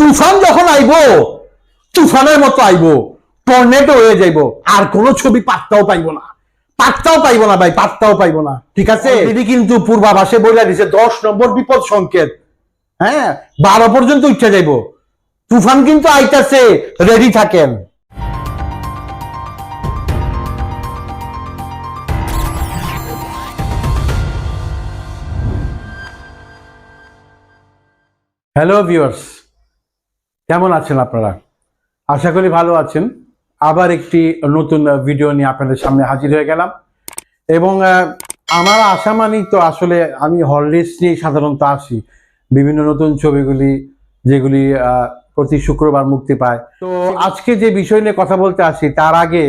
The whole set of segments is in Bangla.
তুফান যখন আইবো তুফানের মতো আইবো টর্নেডো হয়ে যাইব আর কোন ছবি পাত্তাও পাইব না। পাত্তাও পাইবো না ভাই পাত্তাও পাইবো না। ঠিক আছে? দিদি কিন্তু পূর্বাভাসে বলে দিছে দশ নম্বর বিপদ সংকেত। হ্যাঁ? বারো পর্যন্ত উঠে যাইব। তুফান কিন্তু আইতাছে রেডি থাকেন। হ্যালো ভিউয়ার্স কেমন আছেন আপনারা? আশা করি ভালো আছেন। আবার একটি নতুন ভিডিও নিয়ে আপনাদের সামনে হাজির হয়ে গেলাম। এবং আমার আশা মানেই তো আসলে আমি হলিডেজ নিয়ে সাধারণত আসি। বিভিন্ন নতুন ছবিগুলি যেগুলি প্রতি শুক্রবার মুক্তি পায়। তো আজকে যে বিষয় নিয়ে কথা বলতে আসি তার আগে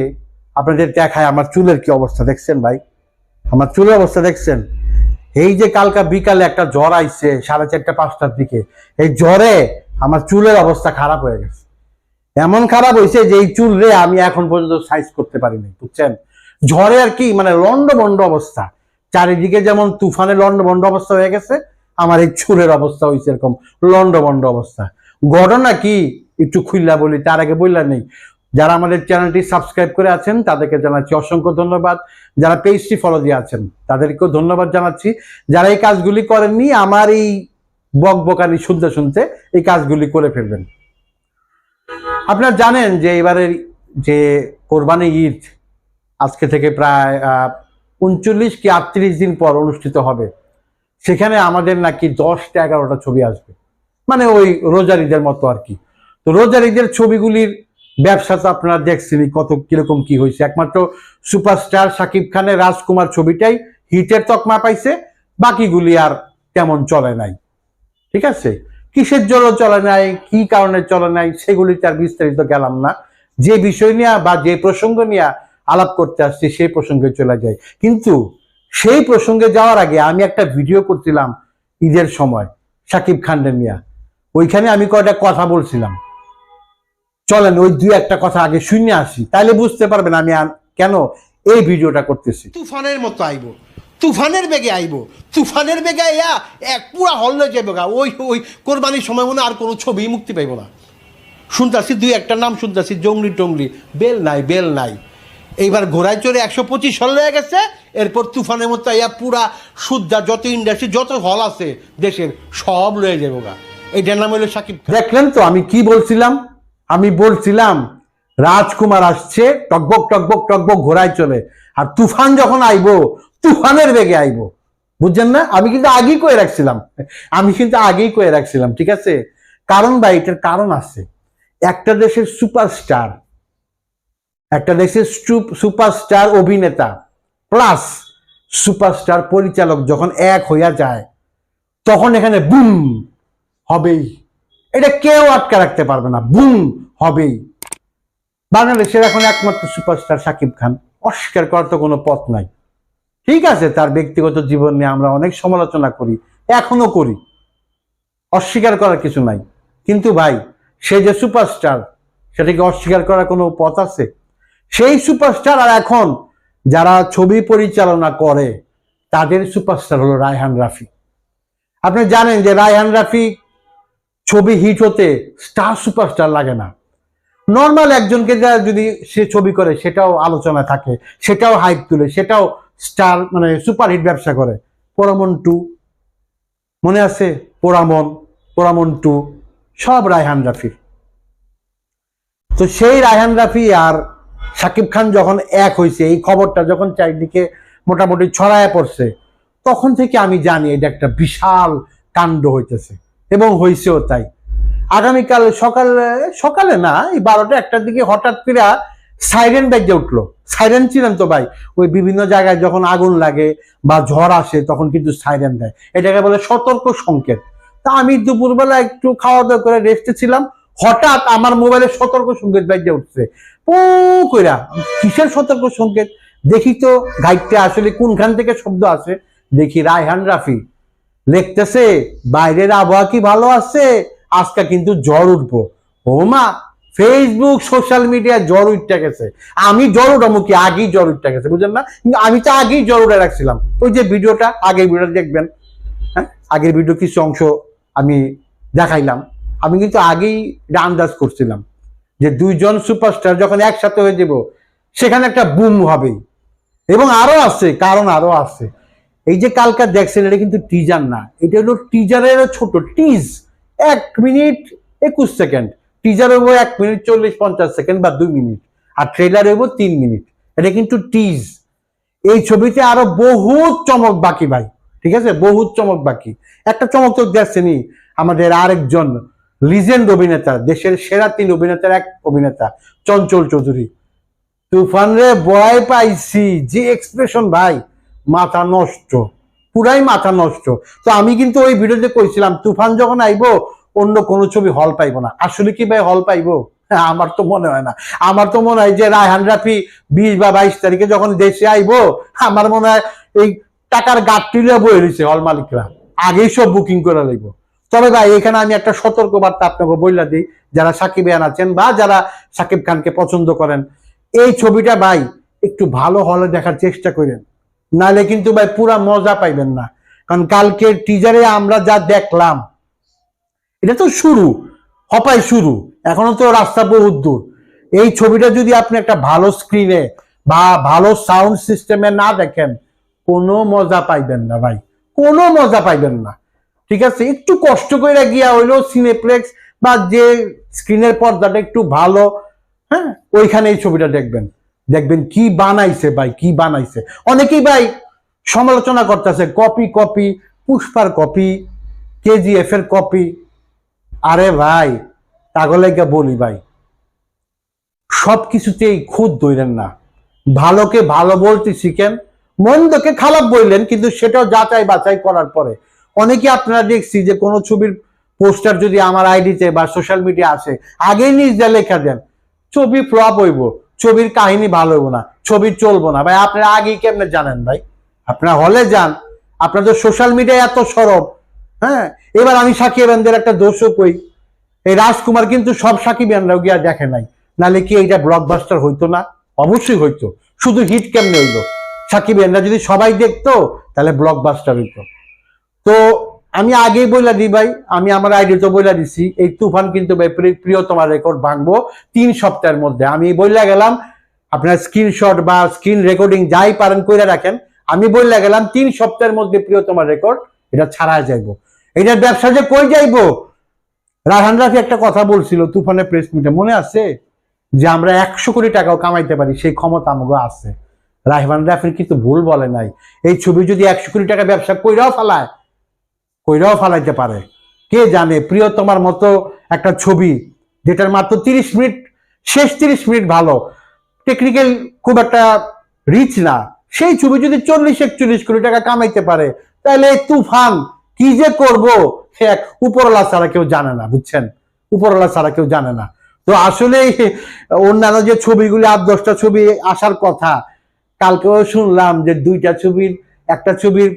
আপনাদের দেখায় আমার চুলের কি অবস্থা দেখছেন ভাই? আমার চুলের অবস্থা দেখছেন? এই যে কালকা বিকালে একটা জ্বর আইছে সাড়ে চারটা পাঁচটার দিকে। এই জ্বরে আমার চুলের অবস্থা খারাপ হয়ে গেছে। এমন খারাপ হয়েছে যে এই চুল রে আমি এখন পর্যন্ত সাইজ করতে পারিনি বুঝছেন? ঝড়ে আর কি মানে লন্ড বন্ড অবস্থা। চারিদিকে যেমন তুফানে লন্ড বন্ড অবস্থা হয়ে গেছে, আমার এই চুলের অবস্থা হয়েছে এরকম লন্ড বন্ড অবস্থা। ঘটনা কি? একটু খুললা বলি, তার আগে বললা নেই। যারা আমাদের চ্যানেলটি সাবস্ক্রাইব করে আছেন, তাদেরকে জানাচ্ছি অসংখ্য ধন্যবাদ। যারা পেজটি ফলো দিয়ে আছেন, তাদেরকেও ধন্যবাদ জানাচ্ছি। যারা এই কাজগুলি করেননি, আমার এই বক বকানি শুনতে শুনতে এই কাজগুলি করে ফেলবেন। আপনারা জানেন যে এবারের যে কোরবানি ঈদ আজকে থেকে প্রায় উনচল্লিশ কি আটত্রিশ দিন পর অনুষ্ঠিত হবে। সেখানে আমাদের নাকি দশটা এগারোটা ছবি আসবে। মানে ওই রোজার ঈদের মতো আর কি। তো রোজার ঈদের ছবিগুলির ব্যবসা তো আপনারা দেখছেনই কত কীরকম কি হয়েছে। একমাত্র সুপারস্টার শাকিব খানের রাজকুমার ছবিটাই হিটের তকমা পাইছে, বাকিগুলি আর তেমন চলে নাই। ঠিক আছে? কিসের জন্য চলে নাই? কি কারণে চলে নাই? সেগুলিতে আর বিস্তারিত গেলাম না। যে বিষয় নিয়ে বা যে প্রসঙ্গ নিয়ে আলাপ করতে আসছি, সেই প্রসঙ্গে চলে যাই। কিন্তু সেই প্রসঙ্গে যাওয়ার আগে আমি একটা ভিডিও করছিলাম ঈদের সময়, সাকিব খানদের নিয়ে। ওইখানে আমি কয়টা কথা বলছিলাম। চলেন, ওই দুই একটা কথা আগে শুনে আসি। তাহলে বুঝতে পারবেন আমি কেন এই ভিডিওটা করতেছি। তুফানের মতো আইব। তুফানের বেগে আইব। তুফানের বেগে আইয়া এক পুরা হল্লে যাবে গা। ওই ওই কোরবানির সময় মনে আর কোনো ছবি মুক্তি পাইব না। শুনতাছি দুই একটা নাম শুনতাছি, জঙ্গলি টঙ্গলি। বেল নাই বেল নাই। এইবার ঘোড়ায় চড়ে একশো পঁচিশ হল হয়ে গেছে। এরপর তুফানের মতো আইয়া পুরা শুদ্ধা যত ইন্ডাস্ট্রি যত হল আছে দেশের, সব লয়ে যাব গা। এইটার নাম হলো সাকিব দেখলেন তো আমি কি বলছিলাম? আমি বলছিলাম রাজকুমার আসছে, টকবক টকবক টকবক ঘোড়ায় চলে আর তুফান যখন আইবো, তুফানের বেগে আইবো। বুঝছেন না? আমি কিন্তু আগেই কয়ে রাখছিলাম। আমি কিন্তু আগেই কয়ে রাখছিলাম, ঠিক আছে? কারণ বা এটার কারণ আছে। একটা দেশের সুপারস্টার, একটা দেশের সুপারস্টার অভিনেতা, প্লাস সুপারস্টার পরিচালক যখন এক হইয়া যায়, তখন এখানে বুম হবেই। এটা কেউ আটকে রাখতে পারবে না। বুম হবেই। বাংলাদেশের এখন একমাত্র সুপারস্টার সাকিব খান। অস্বীকার করার তো কোনো পথ নাই। ঠিক আছে, তার ব্যক্তিগত জীবন নিয়ে আমরা অনেক সমালোচনা করি, এখনও করি। অস্বীকার করার কিছু নাই। কিন্তু ভাই, সে যে সুপারস্টার সেটাকে অস্বীকার করার কোনো পথ আছে? সেই সুপারস্টার আর এখন যারা ছবি পরিচালনা করে, তাদের সুপারস্টার হলো রায়হান রাফি। আপনি জানেন যে রায়হান রাফি ছবি হিট হতে স্টার সুপারস্টার লাগে না। নর্মাল একজনকে যা যদি সে ছবি করে, সেটাও আলোচনা থাকে, সেটাও হাইপ তুলে, সেটাও স্টার মানে সুপারহিট ব্যবসা করে। পোড়ামন টু মনে আছে? পোড়ামন পোড়ামন টু সব রায়হান রাফির তো সেই রায়হান রাফি আর সাকিব খান যখন এক হয়েছে এই খবরটা যখন চারিদিকে মোটামুটি ছড়ায় পড়ছে, তখন থেকে আমি জানি এটা একটা বিশাল কাণ্ড হইতেছে। এবং হয়েছেও তাই। আগামীকাল সকালে সকালে না, এই বারোটা একটার দিকে হঠাৎ করে সাইরেন বেজে উঠল। সাইরেন ছিলেন তো ভাই। ওই বিভিন্ন জায়গায় যখন আগুন লাগে বা ঝড় আসে, তখন কিন্তু সাইরেন দেয়। এটাকে বলে সতর্ক সংকেত। তা আমি দুপুরবেলা একটু খাওয়া দাওয়া করে রেস্টে ছিলাম। হঠাৎ আমার মোবাইলে সতর্ক সংকেত বেজে উঠছে। পু কইরা, কিসের সতর্ক সংকেত? দেখি তো, গাইডটা আসলে কোনখান থেকে শব্দ আসে? দেখি রায়হান রাফি। লিখতেছে, বাইরের আবহাওয়া কি ভালো আছে? আজকে কিন্তু জ্বর উঠবো। ও মা ফেসবুক সোশ্যাল মিডিয়া জ্বর উঠতে গেছে। আমি জ্বর উঠামু কি? আগেই জ্বর উঠতে গেছে, বুঝলেন না? কিন্তু আমি তো আগেই জ্বর উঠে রাখছিলাম। ওই যে ভিডিওটা, আগের ভিডিওটা দেখবেন হ্যাঁ? আগের ভিডিও কিছু অংশ আমি দেখাইলাম। আমি কিন্তু আগেই আন্দাজ করছিলাম যে দুইজন সুপারস্টার যখন একসাথে হয়ে যাব, সেখানে একটা বুম হবেই। এবং আরও আছে, কারণ আরও আছে। এই যে কালকার দেখছেন, এটা কিন্তু টিজার না। এটা হলো টিজারের ছোট টিজ এক মিনিট একুশ সেকেন্ড। টিজার হইব এক মিনিট চল্লিশ পঞ্চাশ সেকেন্ড বা দুই মিনিট। আর ট্রেলার হইব তিন মিনিট। এটা কিন্তু টিজ এই ছবিতে আরও বহুত চমক বাকি ভাই। ঠিক আছে? বহুত চমক বাকি। একটা চমক তো দেখছেনই। আমাদের আরেকজন লিজেন্ড অভিনেতা, দেশের সেরা তিন অভিনেতার এক অভিনেতা, চঞ্চল চৌধুরী। তুফান রে বয় পাইছি। যে এক্সপ্রেশন ভাই, মাথা নষ্ট। পুরাই মাথা নষ্ট। তো আমি কিন্তু ওই ভিডিওতে কইছিলাম তুফান যখন আইবো অন্য কোনো ছবি হল পাইব না। আসলে কি ভাই হল পাইবো? হ্যাঁ, আমার তো মনে হয় না। আমার তো মনে হয় যে রায়হান রাফি বিশ বা বাইশ তারিখে যখন দেশে আইবো আমার মনে হয় এই টাকার গাঠটিলে বয়ে রয়েছে হল মালিকরা। আগেই সব বুকিং করে লইব। তবে ভাই এখানে আমি একটা সতর্ক বার্তা আপনাকে বললা দিই যারা সাকিব ইয়ান আছেন বা যারা সাকিব খানকে পছন্দ করেন এই ছবিটা ভাই একটু ভালো হলে দেখার চেষ্টা করেন। নালে কিন্তু ভাই পুরা মজা পাইবেন না। কারণ কালকের টিজারে আমরা যা দেখলাম, এটা তো শুরু, হপাই শুরু, এখনও তো রাস্তা বহুত দূর। এই ছবিটা যদি আপনি একটা ভালো স্ক্রিনে বা ভালো সাউন্ড সিস্টেমে না দেখেন, কোনো মজা পাইবেন না ভাই, কোনো মজা পাইবেন না। ঠিক আছে? একটু কষ্ট করে গিয়া হইল সিনেপ্লেক্স বা যে স্ক্রিনের পর্দাটা একটু ভালো হ্যাঁ? ওইখানে এই ছবিটা দেখবেন। দেখবেন কি বানাইছে ভাই, কি বানাইছে। অনেকেই ভাই সমালোচনা করতেছে কপি কপি পুষ্পার কপি কেজিএফ এর কপি আরে ভাই তাগলে গিয়ে বলি ভাই সব কিছুতেই খুদ ধরেন না। ভালোকে ভালো বলতে শিখেন, মন্দকে খারাপ বললেন, কিন্তু সেটাও যাচাই বাছাই করার পরে। অনেকে আপনারা দেখছি যে কোনো ছবির পোস্টার যদি আমার আইডিতে বা সোশ্যাল মিডিয়া আসে আগেই নিজ নিজে লেখা দেন, ছবি ফ্লপ হইব। ছবির কাহিনী ভালো হইব না ছবি চলবো না। ভাই, আপনারা আগেই কেমনে জানেন ভাই? আপনারা হলে যান। আপনার তো সোশ্যাল মিডিয়া এত সরব হ্যাঁ? এবার আমি সাকিব খানদের একটা দোষও কই এই রাজকুমার কিন্তু সব সাকিব খানরাও গিয়া দেখে নাই। নালে কি এইটা ব্লকবাস্টার হইতো না? অবশ্যই হইতো। শুধু হিট কেমনে হইল? সাকিব খানরা যদি সবাই দেখতো, তাহলে ব্লকবাস্টার হইতো। তো আমি আগেই বইলা দিই ভাই, আমি আমার আইডি তো বইলা দিছি। এই তুফান কিন্তু ভাই প্রিয় তোমার রেকর্ড ভাঙবো তিন সপ্তাহের মধ্যে। আমি বইলা গেলাম, আপনার স্ক্রিনশট বা স্ক্রিন রেকর্ডিং যাই পারেন কইরা রাখেন, আমি বইলা গেলাম তিন সপ্তাহের মধ্যে প্রিয় তোমার রেকর্ড এটা ছাড়া যাইবো। এটার ব্যবসা যে কই যাইবো? রাহান রাফি একটা কথা বলছিল তুফানের প্রেস মিটে মনে আছে? যে আমরা একশো কোটি টাকাও কামাইতে পারি, সেই ক্ষমতা আমাকে আছে। রাহমান রাফির কিন্তু ভুল বলে নাই। এই ছবি যদি একশো কোটি টাকা ব্যবসা কইরাও ফেলায় কইরাও ফালাইতে পারে। কে জানে প্রিয়তমার মতো একটা ছবি, যেটার মাত্র তিরিশ মিনিট, শেষ তিরিশ মিনিট ভালো টেকনিক্যাল খুব একটা রিচ না, সেই ছবি যদি চল্লিশ, একচল্লিশ কোটি টাকা কামাইতে পারে, তাহলে তুফান কি যে করব, সে এক উপরওয়ালা ছাড়া কেউ জানে না, বুঝছেন? উপরওয়ালা ছাড়া কেউ জানে না। তো আসলে অন্যান্য যে ছবিগুলি, আট, দশটা ছবি আসার কথা, কালকেও শুনলাম যে দুইটা ছবির, একটা ছবির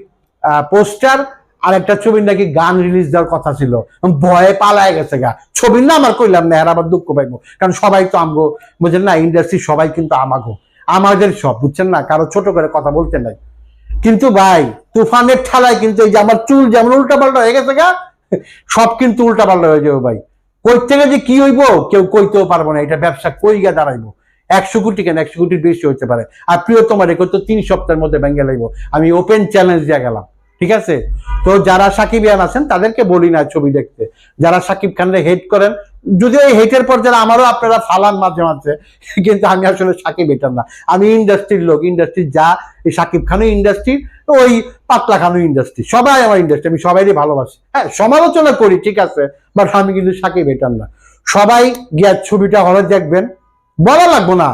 পোস্টার আর একটা ছবির নাকি গান রিলিজ দেওয়ার কথা ছিল। ভয়ে পালায় গেছে গা। ছবির না আমার কইলাম না আবার দুঃখ পাইবো। কারণ সবাই তো আমগো, বুঝলেন না ইন্ডাস্ট্রি সবাই কিন্তু আমাগো। আমাদের সব, বুঝছেন না? কারও ছোট করে কথা বলতে নাই। কিন্তু ভাই, তুফানের ঠালায় কিন্তু এই যে আমার চুল যেমন উল্টা পাল্টা হয়ে গেছে গা, সব কিন্তু উল্টা পাল্টা হয়ে যাবে ভাই। কই থেকে যে কি হইব? কেউ কইতেও পারব না, এটা ব্যবসা কই গিয়ে দাঁড়াইবো? একশো কোটি কেন? একশো কোটির বেশি হতে পারে। আর প্রিয়তমা রেকর্ড তো তিন সপ্তাহের মধ্যে ব্যাঙ্গে লাগবো আমি ওপেন চ্যালেঞ্জ দিয়ে গেলাম। ঠিক আছে? তো যারা সাকিব ইয়ান আছেন, তাদেরকে বলি না ছবি দেখতে। যারা সাকিব খানরে হেট করেন, যদিও এই হেটের পর যারা আমারও আপনারা ফালান মাঝে মাঝে, কিন্তু আমি আসলে সাকিব এটার না। আমি ইন্ডাস্ট্রির লোক ইন্ডাস্ট্রির যা, এই সাকিব খানও ইন্ডাস্ট্রি ওই পাতলা খানও ইন্ডাস্ট্রি সবাই আমার ইন্ডাস্ট্রি আমি সবাইই ভালোবাসি। হ্যাঁ সমালোচনা করি, ঠিক আছে বাট আমি কিন্তু সাকিব এটার না। সবাই গিয়া ছবিটা হলে দেখবেন, বলা লাগবো না।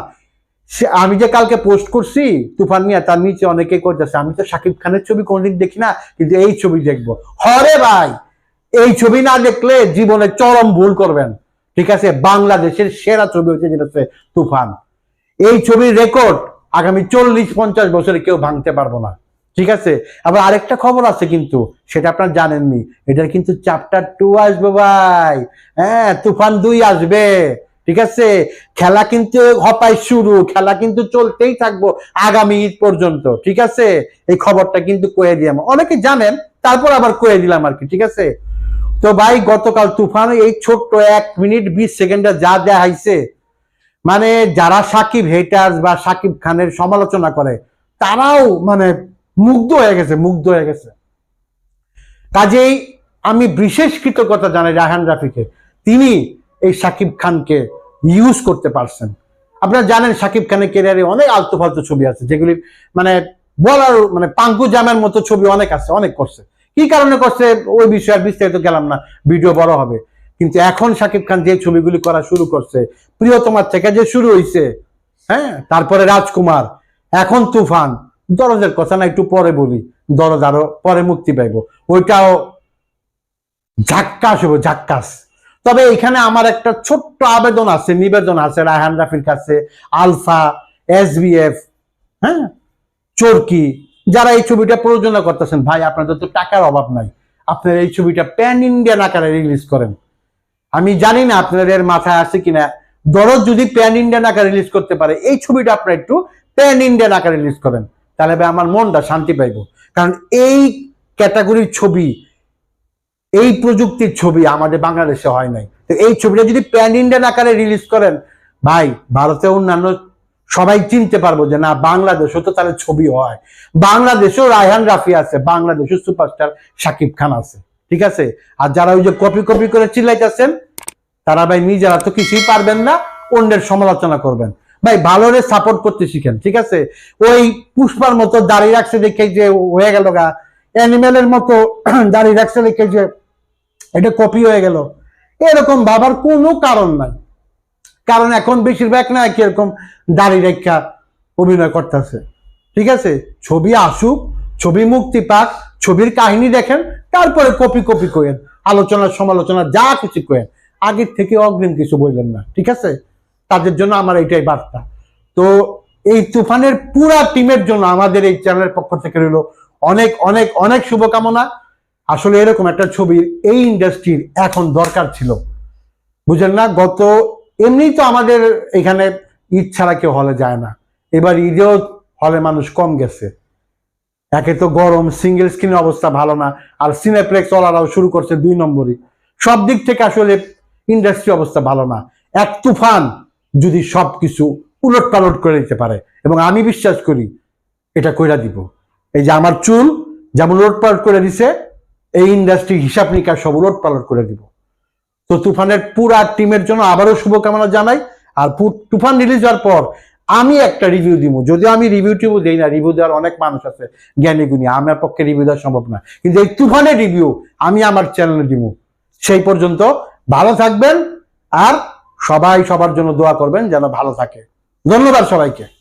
সে- আমি যে কালকে পোস্ট করছি, তুফান মিয়া তার নিচে অনেকে করতেছে। আমি তো শাকিব খানের ছবি কোনদিন দেখি না, কিন্তু এই ছবি দেখব। হরে ভাই, এই ছবি না দেখলে জীবনে চরম ভুল করবেন। ঠিক আছে? বাংলাদেশের সেরা ছবি হচ্ছে যেটা হচ্ছে তুফান। এই ছবির রেকর্ড আগামী চল্লিশ, পঞ্চাশ বছরে কেউ ভাঙতে পারব না। ঠিক আছে? আবার আরেকটা খবর আছে কিন্তু, সেটা আপনার জানেননি। এটার কিন্তু চ্যাপ্টার টু আসবে ভাই। হ্যাঁ তুফান দুই আসবে। ঠিক আছে? খেলা কিন্তু হপাই শুরু, খেলা কিন্তু চলতেই থাকব আগামী ঈদ পর্যন্ত, ঠিক আছে? এই খবরটা কিন্তু কয়ে দিলাম। অনেকে জানেন, তারপর আবার কয়ে দিলাম আর কি, ঠিক আছে? তো ভাই, গতকাল তুফান, এই ছোট্ট এক মিনিট, বিশ সেকেন্ডে যা দেখাইছে মানে যারা সাকিব হেটার্স বা সাকিব খানের সমালোচনা করে, তারাও মানে মুগ্ধ হয়ে গেছে, মুগ্ধ হয়ে গেছে। কাজেই আমি বিশেষ কৃতজ্ঞতা জানাই রায়হান রাফিকে। তিনি এই সাকিব খানকে ইউজ করতে পারছেন। আপনারা জানেন সাকিব খানের কেরিয়ারে অনেক আলতু ফালতু ছবি আছে, যেগুলি মানে বলার মানে পাঙ্কু জামের মতো ছবি অনেক আছে, অনেক করছে। কি কারণে করছে ওই বিষয়ে আর বিস্তারিত গেলাম না ভিডিও বড় হবে। কিন্তু এখন সাকিব খান যে ছবিগুলি করা শুরু করছে প্রিয়তমার থেকে যে শুরু হয়েছে হ্যাঁ তারপরে রাজকুমার, এখন তুফান, দরজের কথা না, একটু পরে বলি, দরজ আরও পরে মুক্তি পাইব। ওইটাও ঝাক্কাস হব ঝাক্কাস তবে এখানে আমার একটা ছোট্ট আবেদন আছে, নিবেদন আছে, রায়হান রাফির কাছে, আলফা এসবিএফ হ্যাঁ? চরকি, যারা এই ছবিটা প্রযোজনা করতেছেন, ভাই, আপনাদের তো টাকার অভাব নাই। আপনারা এই ছবিটা প্যান ইন্ডিয়ান আকারে রিলিজ করেন। আমি জানি না আপনাদের মাথায় আছে কিনা। দরজ যদি প্যান ইন্ডিয়ান আকারে রিলিজ করতে পারে, এই ছবিটা আপনারা একটু প্যান ইন্ডিয়ান আকারে রিলিজ করেন। তাহলে আমার মনটা শান্তি পাইব। কারণ এই ক্যাটাগরির ছবি এই প্রযুক্তির ছবি আমাদের বাংলাদেশে হয় নাই। তো এই ছবিটা যদি প্যান ইন্ডিয়ান আকারে রিলিজ করেন, ভাই, ভারতে অন্যান্য সবাই চিনতে পারব যে না, বাংলাদেশও তো তাহলে ছবি হয়। বাংলাদেশেও রায়হান রাফি আছে বাংলাদেশেও সুপারস্টার শাকিব খান আছে। ঠিক আছে? আর যারা ওই যে কপি কপি করে চিল্লাইতেছেন, তারা ভাই নিজেরা তো কিছুই পারবেন না, অন্যের সমালোচনা করবেন। ভাই, ভালোরে সাপোর্ট করতে শিখেন, ঠিক আছে? ওই পুষ্পার মতো দাঁড়িয়ে রাখছে দেখে যে হয়ে গেল গা। অ্যানিমেলের মতো দাঁড়িয়ে রাখছে দেখে যে এটা কপি হয়ে গেল। এরকম ভাবার কোনো কারণ নাই। কারণ এখন বেশিরভাগ না কীরকম দাড়ি রেখা অভিনয় করতেছে। ঠিক আছে? ছবি আসুক, ছবি মুক্তি পাক, ছবির কাহিনী দেখেন, তারপরে কপি কপি করেন। আলোচনা, সমালোচনা, যা কিছু করেন। আগের থেকে অগ্রিম কিছু বললেন না, ঠিক আছে? তাদের জন্য আমার এইটাই বার্তা। তো এই তুফানের পুরা টিমের জন্য আমাদের এই চ্যানেলের পক্ষ থেকে রইল অনেক অনেক অনেক শুভকামনা। আসলে এরকম একটা ছবির এই ইন্ডাস্ট্রির এখন দরকার ছিল। বুঝলেন না, গত এমনি তো আমাদের এখানে ঈদ ছাড়া কেউ হলে যায় না। এবার ঈদেও হলে মানুষ কম গেছে। একে তো গরম সিঙ্গেল স্ক্রিনের অবস্থা ভালো না, আর সিনেপ্লেক্স ওলারাও শুরু করছে দুই নম্বরই। সব দিক থেকে আসলে ইন্ডাস্ট্রি অবস্থা ভালো না। এক তুফান যদি সব কিছু উলট পালট করে দিতে পারে, এবং আমি বিশ্বাস করি এটা কইরা দিব। এই যে আমার চুল যেমন উলট পালট করে দিছে এই ইন্ডাস্ট্রি হিসাব নিকাশ সব উলট পালট করে দিব। তো তুফানের পুরা টিমের জন্য আবারও শুভকামনা জানাই। আর তুফান রিলিজ হওয়ার পর আমি একটা রিভিউ দিব। যদিও আমি রিভিউ টিভিউ দিই না রিভিউ দেওয়ার অনেক মানুষ আছে, জ্ঞানী গুণী। আমার পক্ষে রিভিউ দেওয়া সম্ভব না। কিন্তু এই তুফানের রিভিউ আমি আমার চ্যানেলে দিব। সেই পর্যন্ত ভালো থাকবেন আর সবাই সবার জন্য দোয়া করবেন যেন ভালো থাকে। ধন্যবাদ সবাইকে।